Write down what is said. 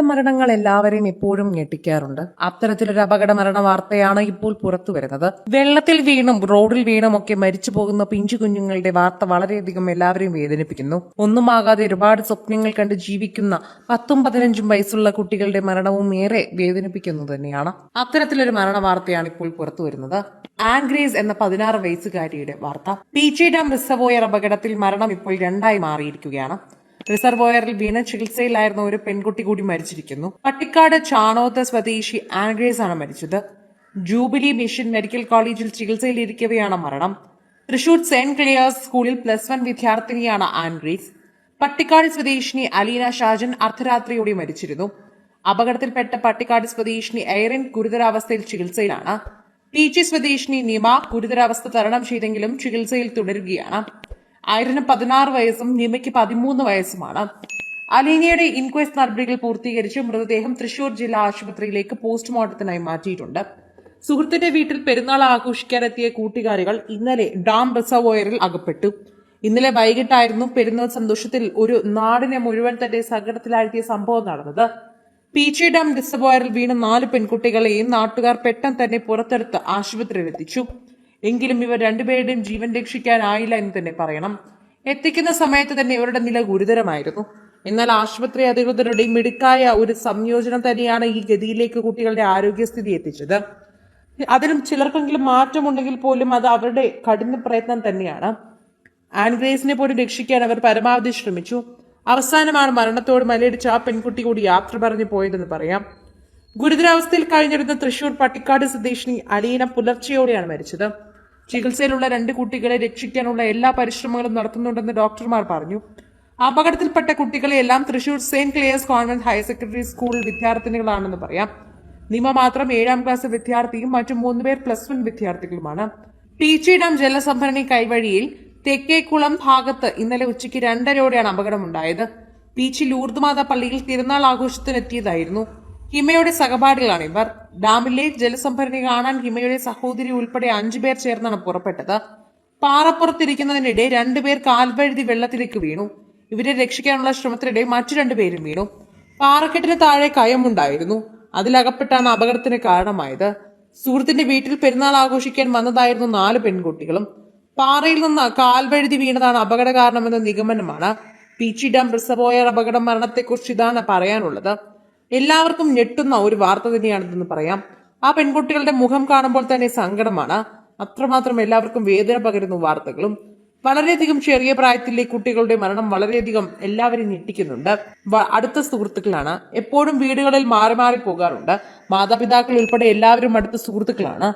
മരണങ്ങൾ എല്ലാവരെയും ഇപ്പോഴും ഞെട്ടിക്കാറുണ്ട്. അത്തരത്തിലൊരു അപകട മരണ വാർത്തയാണ് ഇപ്പോൾ പുറത്തു വരുന്നത്. വെള്ളത്തിൽ വീണും റോഡിൽ വീണും ഒക്കെ മരിച്ചു പോകുന്ന പിഞ്ചു കുഞ്ഞുങ്ങളുടെ വാർത്ത വളരെയധികം എല്ലാവരെയും വേദനിപ്പിക്കുന്നു. ഒന്നുമാകാതെ ഒരുപാട് സ്വപ്നങ്ങൾ കണ്ട് ജീവിക്കുന്ന പത്തും പതിനഞ്ചും വയസ്സുള്ള കുട്ടികളുടെ മരണവും ഏറെ വേദനിപ്പിക്കുന്നു തന്നെയാണ്. അത്തരത്തിലൊരു മരണ വാർത്തയാണ് ഇപ്പോൾ പുറത്തു വരുന്നത്. ആൻഗ്രേസ് എന്ന പതിനാറ് വയസ്സുകാരിയുടെ വാർത്ത. പീച്ചി ഡാം റിസർവോയർ അപകടത്തിൽ മരണം ഇപ്പോൾ രണ്ടായി മാറിയിരിക്കുകയാണ്. റിസർവോയറിൽ വീണ ചികിത്സയിലായിരുന്ന ഒരു പെൺകുട്ടി കൂടി മരിച്ചിരിക്കുന്നു. പട്ടിക്കാട് ചാണോത്ത് സ്വദേശി ആൻഗ്രേസ് ആണ് മരിച്ചത്. ജൂബിലി മിഷൻ മെഡിക്കൽ കോളേജിൽ ചികിത്സയിലിരിക്കവെയാണ് മരണം. തൃശൂർ സെന്റ് ക്ലിയേഴ്സ് സ്കൂളിൽ പ്ലസ് വൺ വിദ്യാർത്ഥിനിയാണ് ആൻഗ്രേസ് പട്ടിക്കാട് സ്വദേശിനി അലീന ഷാജൻ അർദ്ധരാത്രിയോടെ മരിച്ചിരുന്നു. അപകടത്തിൽപ്പെട്ട പട്ടിക്കാട് സ്വദേശിനി എയറിൻ ഗുരുതരാവസ്ഥയിൽ ചികിത്സയിലാണ്. പീച്ചി സ്വദേശിനി നിമ ഗുരുതരാവസ്ഥ തരണം ചെയ്തെങ്കിലും ചികിത്സയിൽ തുടരുകയാണ്. ഐറിന് പതിനാറ് വയസ്സും നിമയ്ക്ക് പതിമൂന്ന് വയസ്സുമാണ്. അലീനയുടെ ഇൻക്വസ്റ്റ് നടപടികൾ പൂർത്തീകരിച്ച് മൃതദേഹം തൃശൂർ ജില്ലാ ആശുപത്രിയിലേക്ക് പോസ്റ്റ്മോർട്ടത്തിനായി മാറ്റിയിട്ടുണ്ട്. സുഹൃത്തിന്റെ വീട്ടിൽ പെരുന്നാൾ ആഘോഷിക്കാനെത്തിയ കൂട്ടുകാരികൾ ഇന്നലെ ഡാം റിസർവോയറിൽ അകപ്പെട്ടു. ഇന്നലെ വൈകിട്ടായിരുന്നു പെരുന്നാൾ സന്തോഷത്തിൽ ഒരു നാടിനെ മുഴുവൻ തന്നെ സങ്കടത്തിലാഴ്ത്തിയ സംഭവം നടന്നത്. പീച്ചി ഡാം റിസർവോയറിൽ വീണ നാല് പെൺകുട്ടികളെയും നാട്ടുകാർ പെട്ടെന്ന് തന്നെ പുറത്തെടുത്ത് ആശുപത്രിയിൽ എത്തിച്ചു എങ്കിലും ഇവർ രണ്ടുപേരുടെയും ജീവൻ രക്ഷിക്കാനായില്ല എന്ന് തന്നെ പറയണം. എത്തിക്കുന്ന സമയത്ത് തന്നെ ഇവരുടെ നില ഗുരുതരമായിരുന്നു. എന്നാൽ ആശുപത്രി അധികൃതരുടെ മിടുക്കായ ഒരു സംയോജനം തന്നെയാണ് ഈ ഗതിയിലേക്ക് കുട്ടികളുടെ ആരോഗ്യസ്ഥിതി എത്തിച്ചത്. അതിലും ചിലർക്കെങ്കിലും മാറ്റമുണ്ടെങ്കിൽ പോലും അത് അവരുടെ കഠിന പ്രയത്നം തന്നെയാണ്. ആൻഗ്രേസിനെ പോലും രക്ഷിക്കാൻ അവർ പരമാവധി ശ്രമിച്ചു. അവസാനമാണ് മരണത്തോട് മലയിടിച്ച് ആ പെൺകുട്ടി കൂടി യാത്ര പറഞ്ഞു പോയതെന്ന് പറയാം. ഗുരുതരാവസ്ഥയിൽ കഴിഞ്ഞിരുന്ന തൃശൂർ പട്ടിക്കാട് സ്വദേശിനി അലീന പുലർച്ചെയോടെയാണ് മരിച്ചത്. ചികിത്സയിലുള്ള രണ്ട് കുട്ടികളെ രക്ഷിക്കാനുള്ള എല്ലാ പരിശ്രമങ്ങളും നടത്തുന്നുണ്ടെന്ന് ഡോക്ടർമാർ പറഞ്ഞു. അപകടത്തിൽപ്പെട്ട കുട്ടികളെ എല്ലാം Thrissur saint Clare's convent higher secondary school വിദ്യാർത്ഥിനികളാണെന്ന് പറയാം. നിമ മാത്രം ഏഴാം ക്ലാസ് വിദ്യാർത്ഥിയും മറ്റു മൂന്നുപേർ പ്ലസ് വൺ വിദ്യാർത്ഥികളുമാണ്. പീച്ചി ഡാം ജലസംഭരണി കൈവഴിയിൽ തെക്കേക്കുളം ഭാഗത്ത് ഇന്നലെ ഉച്ചയ്ക്ക് രണ്ടരയോടെയാണ് അപകടമുണ്ടായത്. പീച്ചി ലൂർദ്മാത പള്ളിയിൽ തിരുനാൾ ആഘോഷത്തിനെത്തിയതായിരുന്നു. ഹിമയുടെ സഹപാഠികളാണ്. ഇവർ ഡാമിലെ ജലസംഭരണി കാണാൻ ഹിമയുടെ സഹോദരി ഉൾപ്പെടെ അഞ്ചുപേർ ചേർന്നാണ് പുറപ്പെട്ടത്. പാറപ്പുറത്തിരിക്കുന്നതിനിടെ രണ്ടുപേർ കാൽവഴുതി വെള്ളത്തിലേക്ക് വീണു. ഇവരെ രക്ഷിക്കാനുള്ള ശ്രമത്തിനിടെ മറ്റു രണ്ടുപേരും വീണു. പാറക്കെട്ടിന് താഴെ കയമുണ്ടായിരുന്നു. അതിലകപ്പെട്ടാണ് അപകടത്തിന് കാരണമായത്. സുഹൃത്തിന്റെ വീട്ടിൽ പെരുന്നാൾ ആഘോഷിക്കാൻ വന്നതായിരുന്നു നാല് പെൺകുട്ടികളും. പാറയിൽ നിന്ന് കാൽവഴുതി വീണതാണ് അപകട കാരണമെന്ന നിഗമനമാണ്. പീച്ചി ഡാം റിസർവോയർ അപകട മരണത്തെക്കുറിച്ച് ഇതാണ് പറയാനുള്ളത്. എല്ലാവർക്കും ഞെട്ടുന്ന ഒരു വാർത്ത തന്നെയാണിതെന്ന് പറയാം. ആ പെൺകുട്ടികളുടെ മുഖം കാണുമ്പോൾ തന്നെ സങ്കടമാണ്. അത്രമാത്രം എല്ലാവർക്കും വേദന പകരുന്ന വാർത്തകളും വളരെയധികം ചെറിയ പ്രായത്തിലെ കുട്ടികളുടെ മരണം വളരെയധികം എല്ലാവരെയും ഞെട്ടിക്കുന്നുണ്ട്. അടുത്ത സുഹൃത്തുക്കളാണ്. എപ്പോഴും വീടുകളിൽ മാറി മാറി പോകാറുണ്ട്. മാതാപിതാക്കൾ ഉൾപ്പെടെ എല്ലാവരും അടുത്ത സുഹൃത്തുക്കളാണ്.